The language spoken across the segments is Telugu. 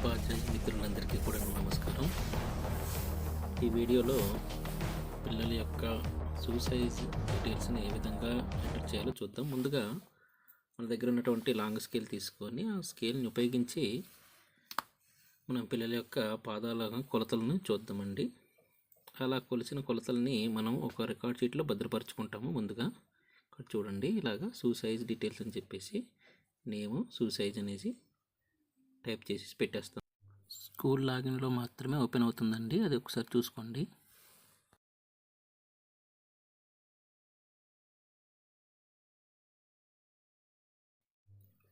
ఉపాధ్యాయ మిత్రులందరికీ కూడా నమస్కారం. ఈ వీడియోలో పిల్లల యొక్క సూసైజ్ డీటెయిల్స్ని ఏ విధంగా ఎంటర్ చేయాలో చూద్దాం. ముందుగా మన దగ్గర ఉన్నటువంటి లాంగ్ స్కేల్ తీసుకొని ఆ స్కేల్ని ఉపయోగించి మనం పిల్లల యొక్క పాదాల కొలతలను చూద్దామండి. అలా కొలిచిన కొలతల్ని మనం ఒక రికార్డ్ షీట్లో భద్రపరచుకుంటాము. ముందుగా ఇక్కడ చూడండి ఇలాగా సూసైజ్ డీటెయిల్స్ అని చెప్పేసి నేము సూసైజ్ అనేసి టైప్ చేసి పెట్టేస్తాం. స్కూల్ లాగిన్లో మాత్రమే ఓపెన్ అవుతుందండి. అది ఒకసారి చూసుకోండి.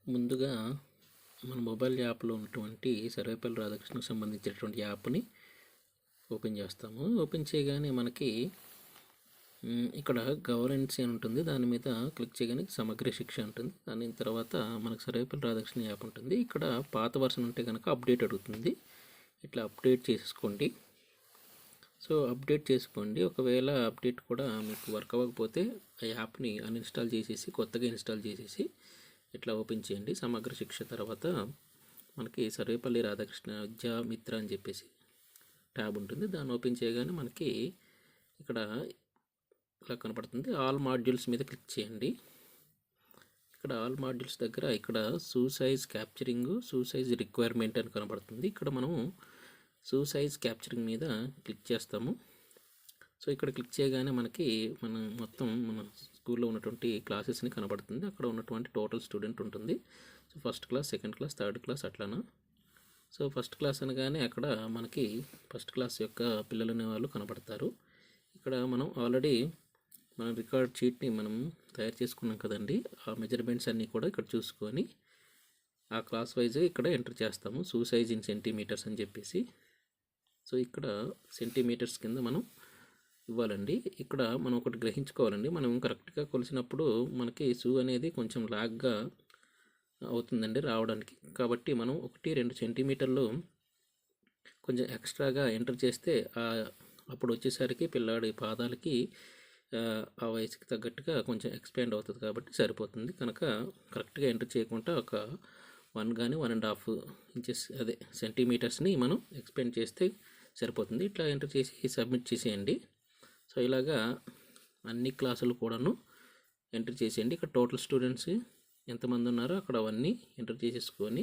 ముందుగా మన మొబైల్ యాప్లో ఉన్నటువంటి సర్వేపల్లి రాధాకృష్ణకు సంబంధించినటువంటి యాప్ని ఓపెన్ చేస్తాము. ఓపెన్ చేయగానే మనకి ఇక్కడ గవర్నెన్స్ అని ఉంటుంది. దాని మీద క్లిక్ చేయగానే సమగ్ర శిక్ష ఉంటుంది దాని తర్వాత మనకు సర్వేపల్లి రాధాకృష్ణ యాప్ ఉంటుంది. ఇక్కడ పాత వర్షన్ ఉంటే కనుక అప్డేట్ అడుగుతుంది. ఇట్లా అప్డేట్ చేసుకోండి. సో అప్డేట్ చేసుకోండి. ఒకవేళ అప్డేట్ కూడా మీకు వర్క్ అవ్వకపోతే ఆ యాప్ని అన్ఇన్స్టాల్ చేసేసి కొత్తగా ఇన్స్టాల్ చేసేసి ఇట్లా ఓపెన్ చేయండి. సమగ్ర శిక్ష తర్వాత మనకి సర్వేపల్లి రాధాకృష్ణ విద్యా మిత్ర అని చెప్పేసి ట్యాబ్ ఉంటుంది. దాన్ని ఓపెన్ చేయగానే మనకి ఇక్కడ ఇలా కనపడుతుంది. ఆల్ మాడ్యూల్స్ మీద క్లిక్ చేయండి. ఇక్కడ ఆల్ మాడ్యూల్స్ దగ్గర ఇక్కడ సూసైజ్ క్యాప్చరింగ్ సూసైజ్ రిక్వైర్మెంట్ అని కనబడుతుంది ఇక్కడ మనం సూసైజ్ క్యాప్చరింగ్ మీద క్లిక్ చేస్తాము. సో ఇక్కడ క్లిక్ చేయగానే మనకి మనం మొత్తం మన స్కూల్లో ఉన్నటువంటి క్లాసెస్ని కనబడుతుంది అక్కడ ఉన్నటువంటి టోటల్ స్టూడెంట్ ఉంటుంది. So first class second class third class అట్లానా? సో ఫస్ట్ క్లాస్ అనగానే అక్కడ మనకి ఫస్ట్ క్లాస్ యొక్క పిల్లలు అనేవాళ్ళు కనబడతారు ఇక్కడ మనం ఆల్రెడీ మన రికార్డ్ షీట్ని మనం తయారు చేసుకున్నాం కదండి ఆ మెజర్మెంట్స్ అన్నీ కూడా ఇక్కడ చూసుకొని ఆ క్లాస్ వైజ్ ఇక్కడ ఎంటర్ చేస్తాము సూసైజ్ ఇన్ సెంటీమీటర్స్ అని చెప్పేసి. సో ఇక్కడ సెంటీమీటర్స్ కింద మనం ఇవ్వాలండి. ఇక్కడ మనం ఒకటి గ్రహించుకోవాలండి. మనం కరెక్ట్గా కొలిసినప్పుడు మనకి షూ అనేది కొంచెం లాగ్గా అవుతుందండి రావడానికి. కాబట్టి మనం ఒకటి రెండు సెంటీమీటర్లు కొంచెం ఎక్స్ట్రాగా ఎంటర్ చేస్తే అప్పుడు వచ్చేసరికి పిల్లాడి పాదాలకి ఆ, వయసుకి తగ్గట్టుగా కొంచెం ఎక్స్పాండ్ అవుతుంది కాబట్టి సరిపోతుంది. కనుక కరెక్ట్గా ఎంటర్ చేయకుండా ఒక వన్ కానీ వన్ అండ్ హాఫ్ ఇంచెస్ అదే సెంటీమీటర్స్ని మనం ఎక్స్పాండ్ చేస్తే సరిపోతుంది. ఇట్లా ఎంటర్ చేసి సబ్మిట్ చేసేయండి. సో ఇలాగా అన్ని క్లాసులు కూడాను ఎంటర్ చేసేయండి. ఇక్కడ టోటల్ స్టూడెంట్స్ ఎంతమంది ఉన్నారో అక్కడ అవన్నీ ఎంటర్ చేసేసుకొని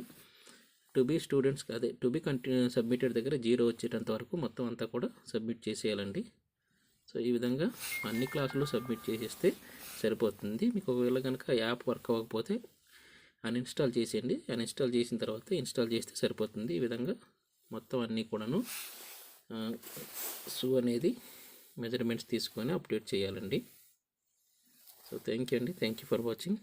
టు బీ స్టూడెంట్స్ అదే టు బీ కంటిన్యూ సబ్మిటెడ్ దగ్గర జీరో వచ్చేటంత వరకు మొత్తం అంతా కూడా సబ్మిట్ చేసేయాలండి. సో ఈ విధంగా అన్ని క్లాసులు సబ్మిట్ చేసేస్తే సరిపోతుంది. మీకు ఒకవేళ కనుక యాప్ వర్క్ అవ్వకపోతే అన్ఇన్స్టాల్ చేసేయండి. అన్ఇన్స్టాల్ చేసిన తర్వాత ఇన్స్టాల్ చేస్తే సరిపోతుంది. ఈ విధంగా మొత్తం అన్నీ కూడాను షూ అనేది మెజర్మెంట్స్ తీసుకొని అప్డేట్ చేయాలండి. సో థ్యాంక్ యూ అండి. Thank you for watching